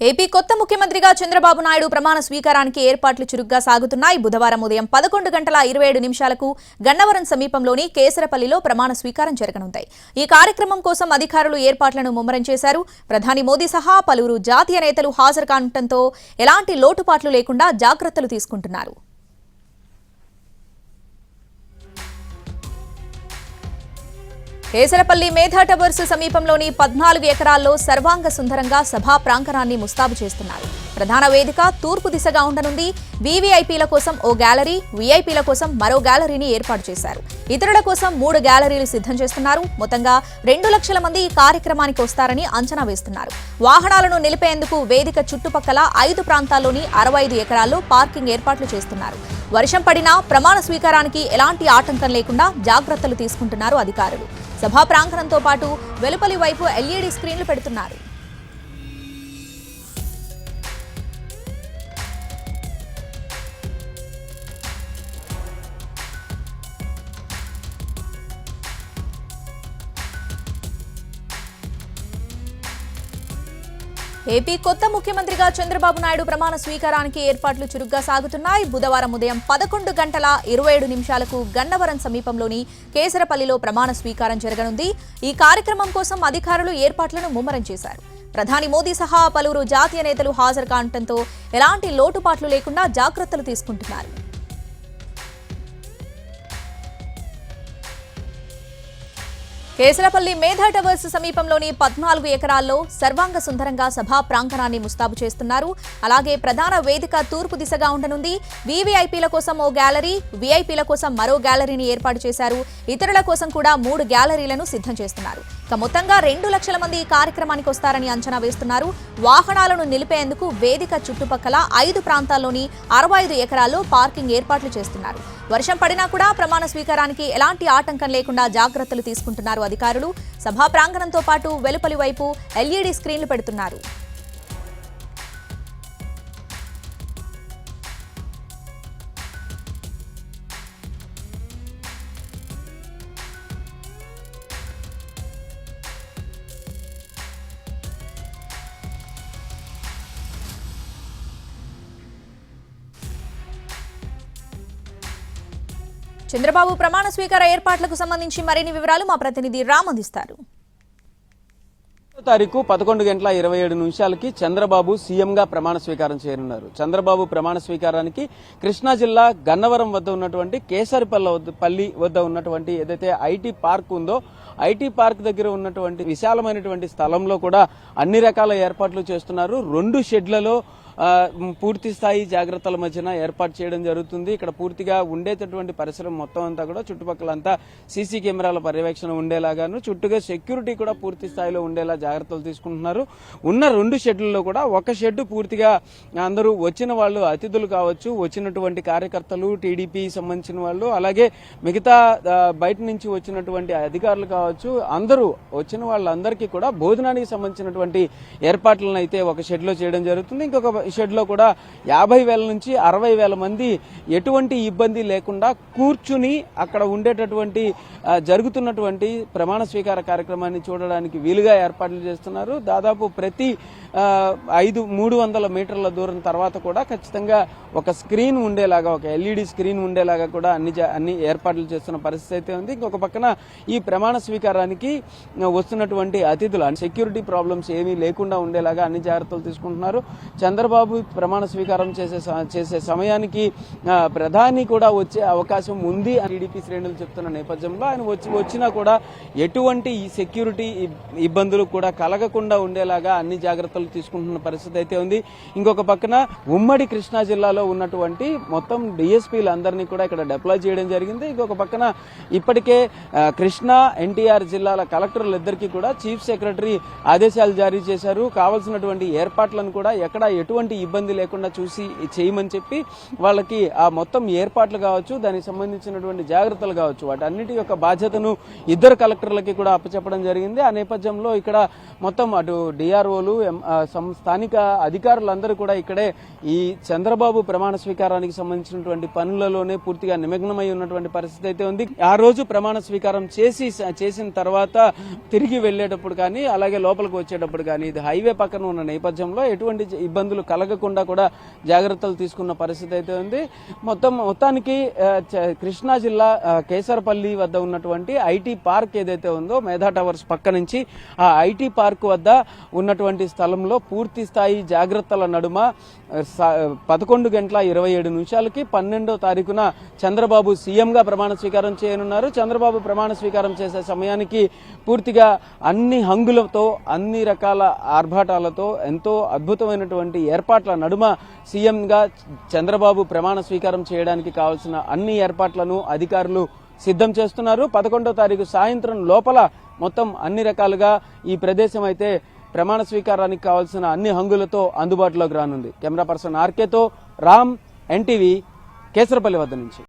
AP కొత్త ముఖ్యమంత్రిగా చంద్రబాబు నాయుడు ప్రమాణ స్వీకారానికి ఏర్పాట్లు చురుగ్గా సాగుతున్నాయి. బుధవారం ఉదయం పదకొండు గంటల ఇరవై ఏడు నిమిషాలకు గన్నవరం సమీపంలోని కేసరపల్లిలో ప్రమాణ స్వీకారం జరగనుంది. ఈ కార్యక్రమం కోసం అధికారులు ఏర్పాట్లను ముమ్మరం చేశారు. ప్రధాని మోదీ సహా పలువురు జాతీయ నేతలు హాజరు కానుండటంతో ఎలాంటి లోటుపాట్లు లేకుండా జాగ్రత్తలు తీసుకుంటున్నారు. కేసరపల్లి మేధా టవర్స్ సమీపంలోని పద్నాలుగు ఎకరాల్లో సర్వాంగ సుందరంగా సభా ప్రాంగణాన్ని ముస్తాబు చేస్తున్నారు. ప్రధాన వేదిక తూర్పు దిశగా ఉండనుంది. వీవీఐపీల కోసం ఓ గ్యాలరీ వీఐపీల కోసం మరో గ్యాలరీని ఏర్పాటు చేశారు. ఇతరుల కోసం మూడు గ్యాలరీలు సిద్ధం చేస్తున్నారు. మొత్తంగా రెండు లక్షల మంది ఈ కార్యక్రమానికి వస్తారని అంచనా వేస్తున్నారు. వాహనాలను నిలిపేందుకు వేదిక చుట్టుపక్కల ఐదు ప్రాంతాల్లోని అరవై ఐదు ఎకరాల్లో పార్కింగ్ ఏర్పాట్లు చేస్తున్నారు. వర్షం పడినా ప్రమాణ స్వీకారానికి ఎలాంటి ఆటంకం లేకుండా జాగ్రత్తలు తీసుకుంటున్నారు అధికారులు. సభా ప్రాంగణంతో పాటు వెలుపలి వైపు ఎల్ఈడీ స్క్రీన్లు పెడుతున్నారు. ఏపీ కొత్త ముఖ్యమంత్రిగా చంద్రబాబు నాయుడు ప్రమాణ స్వీకారానికి ఏర్పాట్లు చురుగ్గా సాగుతున్నాయి. బుధవారం ఉదయం పదకొండు గంటల ఇరవై ఏడు నిమిషాలకు గన్నవరం సమీపంలోని కేసరపల్లిలో ప్రమాణ స్వీకారం జరగనుంది. ఈ కార్యక్రమం కోసం అధికారులు ఏర్పాట్లను ముమ్మరం చేశారు. ప్రధాని మోదీ సహా పలువురు జాతీయ నేతలు హాజరు కావడంతో ఎలాంటి లోటుపాట్లు లేకుండా జాగ్రత్తలు తీసుకుంటున్నారు. కేసరపల్లి మేధా టవర్స్ సమీపంలోని పద్నాలుగు ఎకరాల్లో సర్వాంగ సుందరంగా సభా ప్రాంగణాన్ని ముస్తాబు చేస్తున్నారు. అలాగే ప్రధాన వేదిక తూర్పు దిశగా ఉండనుంది. వీవీఐపీల కోసం ఓ గ్యాలరీ వీఐపీల కోసం మరో గ్యాలరీని ఏర్పాటు చేశారు. ఇతరుల కోసం కూడా మూడు గ్యాలరీలను సిద్ధం చేస్తున్నారు. ఇక మొత్తంగా రెండు లక్షల మంది ఈ కార్యక్రమానికి వస్తారని అంచనా వేస్తున్నారు. వాహనాలను నిలిపేందుకు వేదిక చుట్టుపక్కల ఐదు ప్రాంతాల్లోని అరవై ఐదు ఎకరాల్లో పార్కింగ్ ఏర్పాట్లు చేస్తున్నారు. వర్షం పడినా కూడా ప్రమాణ స్వీకారానికి ఎలాంటి ఆటంకం లేకుండా జాగ్రత్తలు తీసుకుంటున్నారు అధికారులు సభా ప్రాంగణంతో పాటు వెలుపలి వైపు ఎల్ఈడీ స్క్రీన్లు పెడుతున్నారు. చంద్రబాబు ప్రమాణ స్వీకార ఏర్పాట్లకు సంబంధించి మరిన్ని వివరాలు మా ప్రతినిధి రామ్ అందిస్తారు. తారీఖు పదకొండు గంటల ఇరవై ఏడు నిమిషాలకి చంద్రబాబు సీఎంగా ప్రమాణ స్వీకారం చేయనున్నారు. చంద్రబాబు ప్రమాణ స్వీకారానికి కృష్ణా జిల్లా గన్నవరం వద్ద ఉన్నటువంటి కేసరిపల్ల పల్లి వద్ద ఉన్నటువంటి ఏదైతే ఐటీ పార్క్ ఉందో ఐటీ పార్క్ దగ్గర ఉన్నటువంటి విశాలమైనటువంటి స్థలంలో కూడా అన్ని రకాల ఏర్పాట్లు చేస్తున్నారు. రెండు షెడ్లలో పూర్తి స్థాయి జాగ్రత్తల మధ్యన ఏర్పాటు చేయడం జరుగుతుంది. ఇక్కడ పూర్తిగా ఉండేటటువంటి పరిసరం మొత్తం అంతా కూడా చుట్టుపక్కలంతా సీసీ కెమెరాల పర్యవేక్షణ ఉండేలాగాను చుట్టూగా సెక్యూరిటీ కూడా పూర్తి స్థాయిలో ఉండేలా జాగ్రత్తలు తీసుకుంటున్నారు. ఉన్న రెండు షెడ్లలో కూడా ఒక షెడ్ పూర్తిగా అందరూ వచ్చిన వాళ్ళు అతిథులు కావచ్చు వచ్చినటువంటి కార్యకర్తలు టీడీపీ సంబంధించిన వాళ్ళు అలాగే మిగతా బయట నుంచి వచ్చినటువంటి అధికారులు కావచ్చు అందరూ వచ్చిన వాళ్ళందరికీ కూడా భోజనానికి సంబంధించినటువంటి ఏర్పాట్లను అయితే ఒక షెడ్లో చేయడం జరుగుతుంది. ఇంకొక షెడ్లో కూడా యాభై వేల నుంచి అరవై వేల మంది ఎటువంటి ఇబ్బంది లేకుండా కూర్చుని అక్కడ ఉండేటటువంటి జరుగుతున్నటువంటి ప్రమాణ స్వీకార కార్యక్రమాన్ని చూడడానికి వీలుగా ఏర్పాట్లు చేస్తున్నారు. దాదాపు ప్రతి ఐదు మూడు వందల మీటర్ల దూరం తర్వాత కూడా ఖచ్చితంగా ఒక స్క్రీన్ ఉండేలాగా ఒక ఎల్ఈడి స్క్రీన్ ఉండేలాగా కూడా అన్ని జా- అన్ని ఏర్పాట్లు చేస్తున్న పరిస్థితి అయితే ఉంది. ఇంకొక పక్కన ఈ ప్రమాణ స్వీకారానికి వస్తున్నటువంటి అతిథులు అంటే సెక్యూరిటీ ప్రాబ్లమ్స్ ఏమీ లేకుండా ఉండేలాగా అన్ని జాగ్రత్తలు తీసుకుంటున్నారు. చంద్రబాబు ప్రమాణ స్వీకారం చేసే చేసే సమయానికి ప్రధాని కూడా వచ్చే అవకాశం ఉంది అని టీడీపీ శ్రేణులు చెప్తున్న నేపథ్యంలో. ఆయన వచ్చి వచ్చినా కూడా ఎటువంటి ఈ సెక్యూరిటీ ఇబ్బందులు కూడా కలగకుండా ఉండేలాగా అన్ని జాగ్రత్తలు తీసుకుంటున్న పరిస్థితి అయితే ఉంది. ఇంకొక పక్కన ఉమ్మడి కృష్ణా జిల్లాలో ఉన్నటువంటి మొత్తం డిఎస్పీలు అందరినీ కూడా ఇక్కడ డిప్లాయ్ చేయడం జరిగింది. ఇంకొక పక్కన ఇప్పటికే కృష్ణా ఎన్టీఆర్ జిల్లాల కలెక్టర్లు ఇద్దరికీ కూడా చీఫ్ సెక్రటరీ ఆదేశాలు జారీ చేశారు. కావాల్సినటువంటి ఏర్పాట్లను కూడా ఎక్కడ ఎటువంటి ఇబ్బంది లేకుండా చూసి చేయమని చెప్పి వాళ్ళకి ఆ మొత్తం ఏర్పాట్లు కావచ్చు దానికి సంబంధించినటువంటి జాగ్రత్తలు కావచ్చు వాటన్నిటి యొక్క బాధ్యతను ఇద్దరు కలెక్టర్లకి కూడా అప్పచెప్పడం జరిగింది. ఆ నేపథ్యంలో ఇక్కడ మొత్తం అటు డిఆర్ఓలు సం- స్థానిక అధికారులందరూ కూడా ఇక్కడే ఈ చంద్రబాబు ప్రమాణ స్వీకారానికి సంబంధించినటువంటి పనులలోనే పూర్తిగా నిమగ్నమై ఉన్నటువంటి పరిస్థితి అయితే ఉంది. ఆ రోజు ప్రమాణ స్వీకారం చేసి చేసిన తర్వాత తిరిగి వెళ్ళేటప్పుడు కానీ అలాగే లోపలికి వచ్చేటప్పుడు కానీ ఇది హైవే పక్కన ఉన్న నేపథ్యంలో ఎటువంటి ఇబ్బందులు కలగకుండా కూడా జాగ్రత్తలు తీసుకున్న పరిస్థితి అయితే ఉంది. మొత్తం మొత్తానికి చ- కృష్ణా జిల్లా కేసరపల్లి వద్ద ఉన్నటువంటి ఐటీ పార్క్ ఏదైతే ఉందో మేధా టవర్స్ పక్క నుంచి ఆ ఐటీ పార్క్ వద్ద ఉన్నటువంటి స్థలంలో పూర్తి స్థాయి జాగ్రత్తల నడుమ స- పదకొండు గంటల ఇరవై ఏడు నిమిషాలకి పన్నెండో తారీఖున చంద్రబాబు సీఎంగా ప్రమాణ స్వీకారం చేయనున్నారు. చంద్రబాబు ప్రమాణ స్వీకారం చేసే సమయానికి పూర్తిగా అన్ని హంగులతో అన్ని రకాల ఆర్భాటాలతో ఎంతో అద్భుతమైనటువంటి ఏర్పాట్ల నడుమ సీఎంగా చంద్రబాబు ప్రమాణ స్వీకారం చేయడానికి కావాల్సిన అన్ని ఏర్పాట్లను అధికారులు సిద్ధం చేస్తున్నారు. పదకొండో తారీఖు సాయంత్రం లోపల మొత్తం అన్ని రకాలుగా ఈ ప్రదేశం అయితే ప్రమాణ స్వీకారానికి కావాల్సిన అన్ని హంగులతో అందుబాటులోకి రానుంది. కెమెరా పర్సన్ ఆర్కేతో రామ్ ఎన్టీవీ కేసరపల్లి వద్ద నుంచి.